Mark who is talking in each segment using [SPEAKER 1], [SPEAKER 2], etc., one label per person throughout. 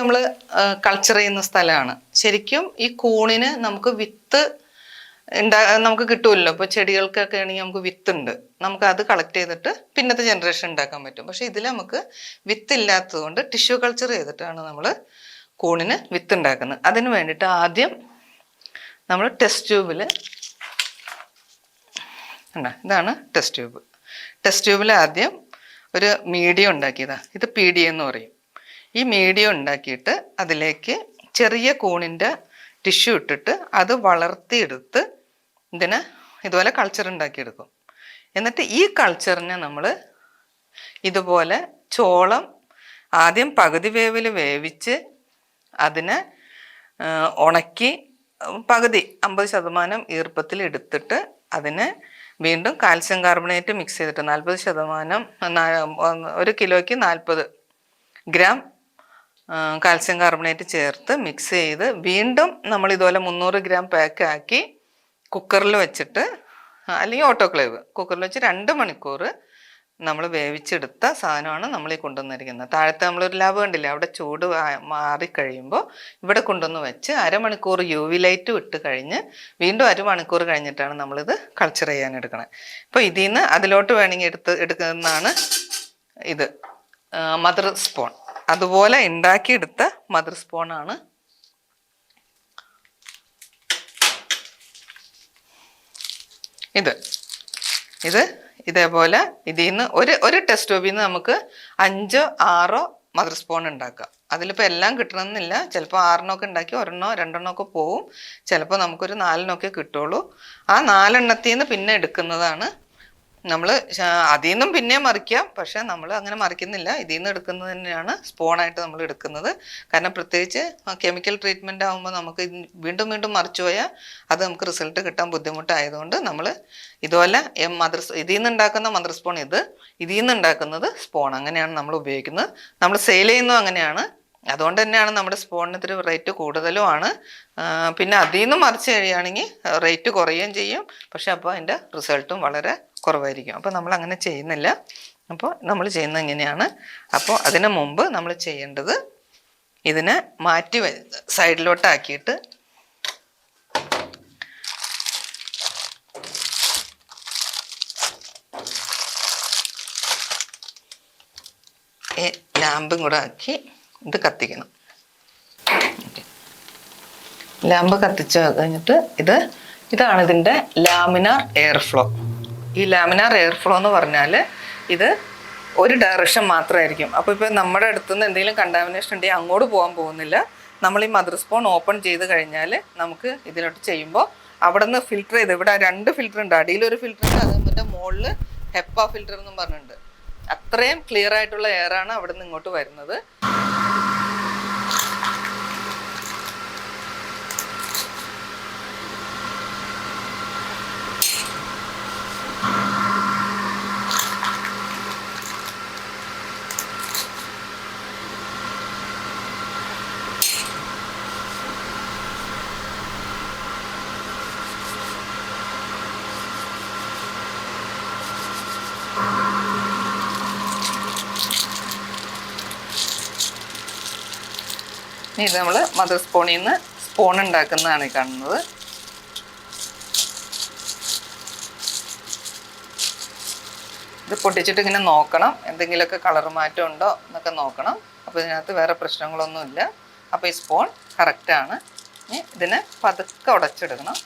[SPEAKER 1] നമ്മൾ കൾച്ചർ ചെയ്യുന്ന സ്ഥലമാണ്. ശരിക്കും ഈ കൂണിന് നമുക്ക് വിത്ത് ഉണ്ടാ നമുക്ക് കിട്ടുമല്ലോ ഇപ്പോൾ ചെടികൾക്കൊക്കെ ആണെങ്കിൽ നമുക്ക് വിത്തുണ്ട് നമുക്ക് അത് കളക്ട് ചെയ്തിട്ട് പിന്നത്തെ ജനറേഷൻ ഉണ്ടാക്കാൻ പറ്റും. പക്ഷെ ഇതിൽ നമുക്ക് വിത്ത് കൊണ്ട് ടിഷ്യൂ കൾച്ചർ ചെയ്തിട്ടാണ് നമ്മൾ കൂണിന് വിത്ത് ഉണ്ടാക്കുന്നത്. അതിന് വേണ്ടിയിട്ട് ആദ്യം നമ്മൾ ടെസ്റ്റ് ട്യൂബിൽ ഇതാണ് ടെസ്റ്റ് ട്യൂബ് ടെസ്റ്റ് ട്യൂബിൽ ആദ്യം ഒരു മീഡിയം ഉണ്ടാക്കിയതാണ് ഇത് പി ഡി എന്ന് പറയും. ഈ മീഡിയം ഉണ്ടാക്കിയിട്ട് അതിലേക്ക് ചെറിയ കൂണിന്റെ ടിഷ്യൂ ഇട്ടിട്ട് അത് വളർത്തിയെടുത്ത് ഇതിന് ഇതുപോലെ കൾച്ചർ ഉണ്ടാക്കിയെടുക്കും. എന്നിട്ട് ഈ കൾച്ചറിനെ നമ്മൾ ഇതുപോലെ ചോളം ആദ്യം പകുതി വേവിൽ വേവിച്ച് അതിനെ ഉണക്കി പകുതി അമ്പത് ശതമാനം ഈർപ്പത്തിൽ എടുത്തിട്ട് അതിനെ വീണ്ടും കാൽസ്യം കാർബണേറ്റ് മിക്സ് ചെയ്തിട്ട് നാൽപ്പത് ശതമാനം ഒരു കിലോയ്ക്ക് നാൽപ്പത് ഗ്രാം കാൽസ്യം കാർബണേറ്റ് ചേർത്ത് മിക്സ് ചെയ്ത് വീണ്ടും നമ്മൾ ഇതുപോലെ മുന്നൂറ് ഗ്രാം പാക്ക് ആക്കി കുക്കറിൽ വെച്ചിട്ട് അല്ലെങ്കിൽ ഓട്ടോക്ലേവ് കുക്കറിൽ വെച്ച് രണ്ട് മണിക്കൂർ നമ്മൾ വേവിച്ചെടുത്ത സാധനമാണ് നമ്മൾ ഈ കൊണ്ടുവന്നിരിക്കുന്നത്. താഴത്തെ നമ്മളൊരു ലാബ് കണ്ടില്ലേ? അവിടെ ചൂട് മാറിക്കഴിയുമ്പോൾ ഇവിടെ കൊണ്ടുവന്ന് വെച്ച് അരമണിക്കൂർ യു വി ലൈറ്റ് ഇട്ട് കഴിഞ്ഞ് വീണ്ടും അരമണിക്കൂർ കഴിഞ്ഞിട്ടാണ് നമ്മളിത് കൾച്ചർ ചെയ്യാൻ എടുക്കണത്. അപ്പോൾ ഇതിൽ നിന്ന് അതിലോട്ട് വേണമെങ്കിൽ എടുത്ത് എടുക്കുന്നതാണ് ഇത് മദർ സ്പൂൺ അതുപോലെ ഉണ്ടാക്കിയെടുത്ത മദർ സ്പൂണാണ് ഇത്. ഇത് ഇതേപോലെ ഇതിൽ നിന്ന് ഒരു ഒരു ടെസ്റ്റ് ട്യൂബിൽ നിന്ന് നമുക്ക് അഞ്ചോ ആറോ മദർ സ്പൂൺ ഉണ്ടാക്കാം. അതിലിപ്പോൾ എല്ലാം കിട്ടണമെന്നില്ല. ചിലപ്പോൾ ആറിനൊക്കെ ഉണ്ടാക്കി ഒരെണ്ണോ രണ്ടെണ്ണോ ഒക്കെ പോവും. ചിലപ്പോൾ നമുക്കൊരു നാലിനൊക്കെ കിട്ടുള്ളൂ. ആ നാലെണ്ണത്തിൽ നിന്ന് പിന്നെ എടുക്കുന്നതാണ് നമ്മൾ അതിൽ നിന്നും പിന്നെ മറിക്കാം. പക്ഷെ നമ്മൾ അങ്ങനെ മറിക്കുന്നില്ല. ഇതിൽ നിന്ന് എടുക്കുന്നത് തന്നെയാണ് സ്പോണായിട്ട് നമ്മൾ എടുക്കുന്നത്. കാരണം പ്രത്യേകിച്ച് കെമിക്കൽ ട്രീറ്റ്മെന്റ് ആകുമ്പോൾ നമുക്ക് വീണ്ടും വീണ്ടും മറിച്ചു പോയാൽ അത് നമുക്ക് റിസൾട്ട് കിട്ടാൻ ബുദ്ധിമുട്ടായതുകൊണ്ട് നമ്മൾ ഇതുപോലെ എം മദർ ഇതിൽ നിന്ന് ഉണ്ടാക്കുന്ന മദർ സ്പൂൺ ഇത് ഇതിൽ നിന്ന് ഉണ്ടാക്കുന്നത് സ്പൂൺ അങ്ങനെയാണ് നമ്മൾ ഉപയോഗിക്കുന്നത്. നമ്മൾ സെയിൽ ചെയ്യുന്നതും അങ്ങനെയാണ്. അതുകൊണ്ട് തന്നെയാണ് നമ്മുടെ സ്പോണിന് ഇത്തിരി റേറ്റ് കൂടുതലുമാണ് പിന്നെ അതിൽ നിന്ന് മറിച്ച് കഴിയുകയാണെങ്കിൽ റേറ്റ് കുറയുകയും ചെയ്യും. പക്ഷെ അപ്പോൾ അതിന്റെ റിസൾട്ടും വളരെ കുറവായിരിക്കും. അപ്പോൾ നമ്മൾ അങ്ങനെ ചെയ്യുന്നില്ല. അപ്പോൾ നമ്മൾ ചെയ്യുന്നത് ഇങ്ങനെയാണ്. അപ്പോൾ അതിന് മുമ്പ് നമ്മൾ ചെയ്യേണ്ടത് ഇതിനെ മാറ്റി സൈഡിലോട്ടാക്കിയിട്ട് ലാമ്പും കൂടെ ആക്കി ഇത് കത്തിക്കണം. ലാമ്പ് കത്തിച്ച് കഴിഞ്ഞിട്ട് ഇത് ഇതാണ് ഇതിന്റെ ലാമിനാർ എയർ ഫ്ലോ ഈ ലാമിനാർ എയർ ഫ്ലോ എന്ന് പറഞ്ഞാൽ ഇത് ഒരു ഡയറക്ഷൻ മാത്രമായിരിക്കും അപ്പോൾ ഇപ്പോൾ നമ്മുടെ അടുത്ത് നിന്ന് എന്തെങ്കിലും കണ്ടാമിനേഷൻ ഉണ്ടെങ്കിൽ അങ്ങോട്ട് പോകാൻ പോകുന്നില്ല. നമ്മൾ ഈ മദർ സ്പോൺ ഓപ്പൺ ചെയ്ത് കഴിഞ്ഞാൽ നമുക്ക് ഇതിലോട്ട് ചെയ്യുമ്പോൾ അവിടെ നിന്ന് ഫിൽറ്റർ ചെയ്ത് ഇവിടെ രണ്ട് ഫിൽറ്റർ ഉണ്ട്. അടിയിൽ ഒരു ഫിൽറ്റർ ഉണ്ട് അതിന്റെ മുകളിൽ ഹെപ്പ ഫിൽറ്റർ എന്നും പറഞ്ഞിട്ടുണ്ട്. അത്രയും ക്ലിയർ ആയിട്ടുള്ള എയർ ആണ് അവിടെ നിന്ന് ഇങ്ങോട്ട് വരുന്നത്. ഇത് നമ്മൾ മദർ സ്പൂണിൽ നിന്ന് സ്പൂൺ ഉണ്ടാക്കുന്നതാണ് ഈ കാണുന്നത്. ഇത് പൊട്ടിച്ചിട്ട് ഇങ്ങനെ നോക്കണം. എന്തെങ്കിലുമൊക്കെ കളർ മാറ്റം ഉണ്ടോ എന്നൊക്കെ നോക്കണം. അപ്പോൾ ഇതിനകത്ത് വേറെ പ്രശ്നങ്ങളൊന്നുമില്ല. അപ്പോൾ ഈ സ്പൂൺ കറക്റ്റാണ് ഇനി ഇതിനെ പതുക്കെ ഉടച്ചെടുക്കണം.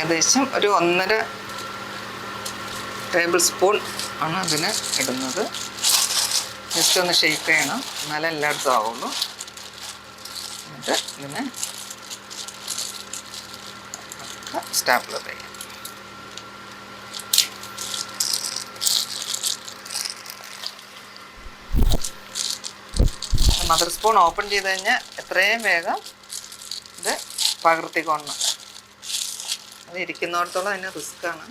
[SPEAKER 1] ഏകദേശം ഒരു ഒന്നര ടേബിൾ സ്പൂൺ ആണ് അതിന് ഇടുന്നത്. ജസ്റ്റ് ഒന്ന് ഷെയ്ക്ക് ചെയ്യണം. എന്നാലേ എല്ലായിടത്തും ആവുള്ളൂ. എന്നിട്ട് ഇതിനെ സ്റ്റാപ്ലർ ചെയ്യാം. മദർ സ്പൂൺ ഓപ്പൺ ചെയ്ത് കഴിഞ്ഞാൽ എത്രയും വേഗം ഇത് പകർത്തിക്കൊള്ളണം. അത് ഇരിക്കുന്നിടത്തോളം അതിന് റിസ്ക്കാണ്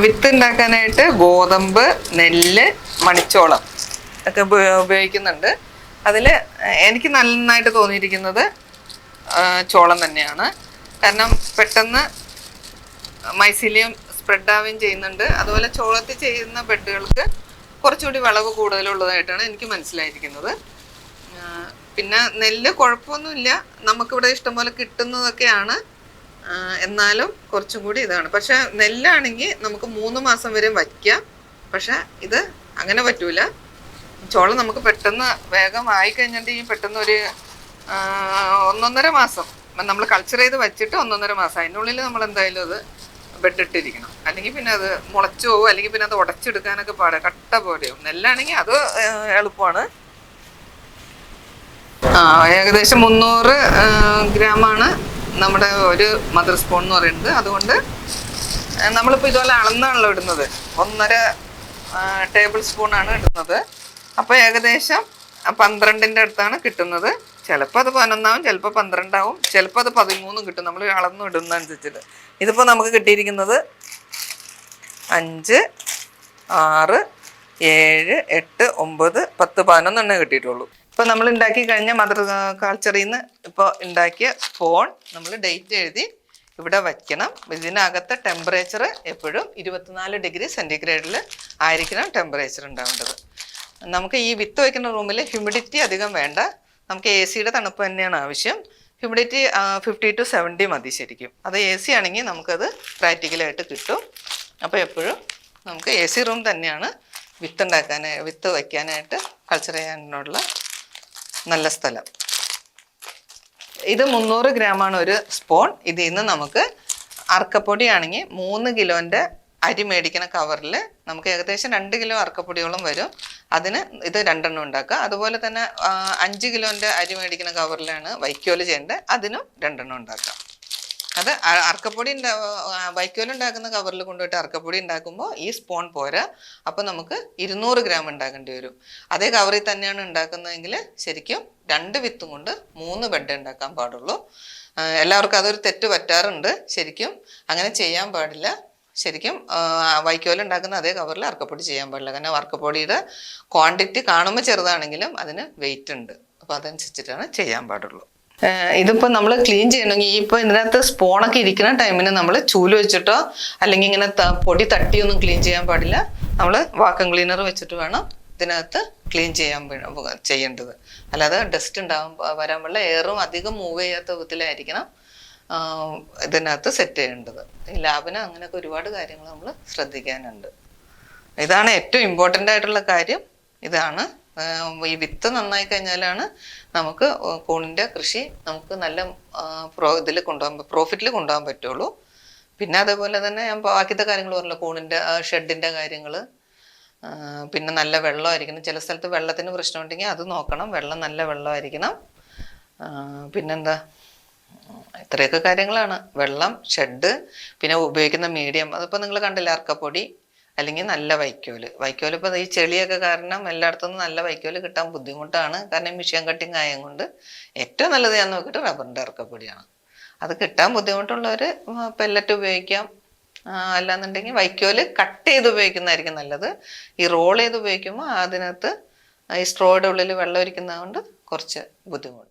[SPEAKER 1] വിത്ത് ഉണ്ടാക്കാനായിട്ട് ഗോതമ്പ് നെല്ല് മണിച്ചോളം ഒക്കെ ഉപ- ഉപയോഗിക്കുന്നുണ്ട്. അതിൽ എനിക്ക് നന്നായിട്ട് തോന്നിയിരിക്കുന്നത് ചോളം തന്നെയാണ്. കാരണം പെട്ടെന്ന് മൈസീലിയം സ്പ്രെഡ് ആവുകയും ചെയ്യുന്നുണ്ട്. അതുപോലെ ചോളത്തിൽ ചെയ്യുന്ന ബെഡുകൾക്ക് കുറച്ചുകൂടി വിളവ് കൂടുതലുള്ളതായിട്ടാണ് എനിക്ക് മനസ്സിലായിരിക്കുന്നത്. പിന്നെ നെല്ല് കുഴപ്പമൊന്നുമില്ല. നമുക്കിവിടെ ഇഷ്ടംപോലെ കിട്ടുന്നതൊക്കെയാണ്. എന്നാലും കുറച്ചും കൂടി ഇതാണ്. പക്ഷെ നെല്ലാണെങ്കിൽ നമുക്ക് മൂന്ന് മാസം വരെ വയ്ക്കാം. പക്ഷെ ഇത് അങ്ങനെ പറ്റൂല. ചോളം നമുക്ക് പെട്ടെന്ന് വേഗം ആയി കഴിഞ്ഞിട്ടുണ്ടെങ്കിൽ പെട്ടെന്ന് ഒരു ഒന്നൊന്നര മാസം. നമ്മൾ കൾച്ചർ ചെയ്ത് വെച്ചിട്ട് ഒന്നൊന്നര മാസം. അതിനുള്ളിൽ നമ്മൾ എന്തായാലും അത് ബെഡ് ഇട്ടിരിക്കണം. അല്ലെങ്കിൽ പിന്നെ അത് മുളച്ചു പോകും അല്ലെങ്കിൽ പിന്നെ അത് ഉടച്ചെടുക്കാനൊക്കെ പാടെ. കട്ട പോലെയും നെല്ലാണെങ്കിൽ അത് എളുപ്പമാണ്. ആ ഏകദേശം മുന്നൂറ് ഗ്രാമാണ് നമ്മുടെ ഒരു മദർ സ്പൂൺ എന്ന് പറയുന്നത്. അതുകൊണ്ട് നമ്മളിപ്പോൾ ഇതുപോലെ അളന്നാണല്ലോ ഇടുന്നത്. ഒന്നര ടേബിൾ സ്പൂണാണ് ഇടുന്നത്. അപ്പോൾ ഏകദേശം പന്ത്രണ്ടിന്റെ അടുത്താണ് കിട്ടുന്നത്. ചിലപ്പോൾ അത് പതിനൊന്നാവും ചിലപ്പോൾ പന്ത്രണ്ടാവും ചിലപ്പോൾ അത് പതിമൂന്നും കിട്ടും. നമ്മൾ അളന്നു ഇടുന്നതനുസരിച്ചിട്ട് ഇതിപ്പോൾ നമുക്ക് കിട്ടിയിരിക്കുന്നത് അഞ്ച് ആറ് ഏഴ് എട്ട് ഒമ്പത് പത്ത് പതിനൊന്നെണ്ണേ കിട്ടിയിട്ടുള്ളൂ. ഇപ്പോൾ നമ്മൾ ഉണ്ടാക്കി കഴിഞ്ഞ മദർ കൾച്ചറിൽ നിന്ന് ഇപ്പോൾ ഉണ്ടാക്കിയ സ്പോൺ നമ്മൾ ഡേറ്റ് എഴുതി ഇവിടെ വയ്ക്കണം. ഇതിനകത്തെ ടെമ്പറേച്ചർ എപ്പോഴും ഇരുപത്തിനാല് ഡിഗ്രി സെന്റിഗ്രേഡിൽ ആയിരിക്കണം ടെമ്പറേച്ചർ ഉണ്ടാവേണ്ടത്. നമുക്ക് ഈ വിത്ത് വയ്ക്കുന്ന റൂമിൽ ഹ്യൂമിഡിറ്റി അധികം വേണ്ട. നമുക്ക് എ സിയുടെ തണുപ്പ് തന്നെയാണ് ആവശ്യം. ഹ്യൂമിഡിറ്റി ഫിഫ്റ്റി ടു സെവന്റി മതി ശരിക്കും. അത് എ സി ആണെങ്കിൽ നമുക്കത് പ്രാക്ടിക്കലായിട്ട് കിട്ടും. അപ്പോൾ എപ്പോഴും നമുക്ക് എ സി റൂം തന്നെയാണ് വിത്ത് ഉണ്ടാക്കാൻ വിത്ത് വയ്ക്കാനായിട്ട് കൾച്ചർ ചെയ്യാനുള്ള നല്ല സ്ഥലം. ഇത് മുന്നൂറ് ഗ്രാമാണ് ഒരു സ്പൂൺ ഇതിൽ നിന്ന് നമുക്ക് അറക്കപ്പൊടി ആണെങ്കിൽ മൂന്ന് കിലോന്റെ അരി മേടിക്കുന്ന കവറിൽ നമുക്ക് ഏകദേശം രണ്ട് കിലോ അറക്കപ്പൊടിയോളം വരും. അതിന് ഇത് രണ്ടെണ്ണം ഉണ്ടാക്കുക. അതുപോലെ തന്നെ അഞ്ച് കിലോന്റെ അരി മേടിക്കുന്ന കവറിലാണ് വൈക്കോൽ ചെയ്യേണ്ടത് അതിനും രണ്ടെണ്ണം ഉണ്ടാക്കുക. അത് അറക്കപ്പൊടി ഉണ്ടാ വൈക്കോൽ ഉണ്ടാക്കുന്ന കവറിൽ കൊണ്ടുപോയിട്ട് അറക്കപ്പൊടി ഉണ്ടാക്കുമ്പോൾ ഈ സ്പൂൺ പോരാ. അപ്പോൾ നമുക്ക് ഇരുന്നൂറ് ഗ്രാം ഉണ്ടാക്കേണ്ടി വരും. അതേ കവറിൽ തന്നെയാണ് ഉണ്ടാക്കുന്നതെങ്കിൽ ശരിക്കും രണ്ട് വിത്തും കൊണ്ട് മൂന്ന് ബെഡ് ഉണ്ടാക്കാൻ പാടുള്ളൂ. എല്ലാവർക്കും അതൊരു തെറ്റ് പറ്റാറുണ്ട്. ശരിക്കും അങ്ങനെ ചെയ്യാൻ പാടില്ല. ശരിക്കും വൈക്കോൽ ഉണ്ടാക്കുന്ന അതേ കവറിൽ അറക്കപ്പൊടി ചെയ്യാൻ പാടില്ല. കാരണം അറക്കപ്പൊടിയുടെ ക്വാണ്ടിറ്റി കാണുമ്പോൾ ചെറുതാണെങ്കിലും അതിന് വെയിറ്റ് ഉണ്ട്. അപ്പോൾ അതനുസരിച്ചിട്ടാണ് ചെയ്യാൻ പാടുള്ളൂ. ഇതിപ്പോൾ ഇതിപ്പോ നമ്മൾ ക്ലീൻ ചെയ്യണമെങ്കിൽ ഇപ്പൊ ഇതിനകത്ത് സ്പോണൊക്കെ ഇരിക്കുന്ന ടൈമിന് നമ്മൾ ചൂൽ വെച്ചിട്ടോ അല്ലെങ്കിൽ ഇങ്ങനെ പൊടി തട്ടിയൊന്നും ക്ലീൻ ചെയ്യാൻ പാടില്ല. നമ്മൾ വാക്കം ക്ലീനർ വെച്ചിട്ട് വേണം ഇതിനകത്ത് ക്ലീൻ ചെയ്യാൻ ചെയ്യേണ്ടത്. അല്ലാതെ ഡസ്റ്റ് ഉണ്ടാകും വരാൻ പാടില്ല. എയറും അധികം മൂവ് ചെയ്യാത്ത വിധത്തിലായിരിക്കണം. ഇതിനകത്ത് സെറ്റ് ചെയ്യേണ്ടത്. ഈ ലാബിന് അങ്ങനെയൊക്കെ ഒരുപാട് കാര്യങ്ങൾ നമ്മൾ ശ്രദ്ധിക്കാനുണ്ട്. ഇതാണ് ഏറ്റവും ഇമ്പോർട്ടന്റ് ആയിട്ടുള്ള കാര്യം. ഇതാണ് ഈ വിത്ത് നന്നായി കഴിഞ്ഞാലാണ് നമുക്ക് കൂണിന്റെ കൃഷി നമുക്ക് നല്ല പ്രോ ഇതിൽ കൊണ്ടുപോകാൻ പ്രോഫിറ്റിൽ കൊണ്ടുപോകാൻ പറ്റുള്ളൂ. പിന്നെ അതേപോലെ തന്നെ ഞാൻ ബാക്കിയത്തെ കാര്യങ്ങൾ പറഞ്ഞല്ലോ കൂണിന്റെ ഷെഡിന്റെ കാര്യങ്ങൾ പിന്നെ നല്ല വെള്ളമായിരിക്കണം. ചില സ്ഥലത്ത് വെള്ളത്തിന് പ്രശ്നമുണ്ടെങ്കിൽ അത് നോക്കണം. വെള്ളം നല്ല വെള്ളമായിരിക്കണം. പിന്നെന്താ? ഇത്രയൊക്കെ കാര്യങ്ങളാണ്. വെള്ളം ഷെഡ് പിന്നെ ഉപയോഗിക്കുന്ന മീഡിയം. അതിപ്പോൾ നിങ്ങൾ കണ്ടില്ല അർക്കപ്പൊടി? അല്ലെങ്കിൽ നല്ല വൈക്കോൽ വൈക്കോൽ ഇപ്പോൾ ഈ ചെളിയൊക്കെ കാരണം എല്ലായിടത്തും നല്ല വൈക്കോൽ കിട്ടാൻ ബുദ്ധിമുട്ടാണ്. കാരണം മിഷ്യൻ കട്ടിങ് ആയത് കൊണ്ട് ഏറ്റവും നല്ലത് ഞാൻ നോക്കിയിട്ട് റബ്ബറിന്റെ അർക്കപ്പൊടിയാണ്. അത് കിട്ടാൻ ബുദ്ധിമുട്ടുള്ളവർ പെല്ലറ്റ് ഉപയോഗിക്കാം. അല്ലാന്നുണ്ടെങ്കിൽ വൈക്കോൽ കട്ട് ചെയ്ത് ഉപയോഗിക്കുന്നതായിരിക്കും നല്ലത്. ഈ റോൾ ചെയ്ത് ഉപയോഗിക്കുമ്പോൾ അതിനകത്ത് ഈ സ്ട്രോയുടെ ഉള്ളിൽ വെള്ളം ഇരിക്കുന്നത് കൊണ്ട് കുറച്ച് ബുദ്ധിമുട്ട്.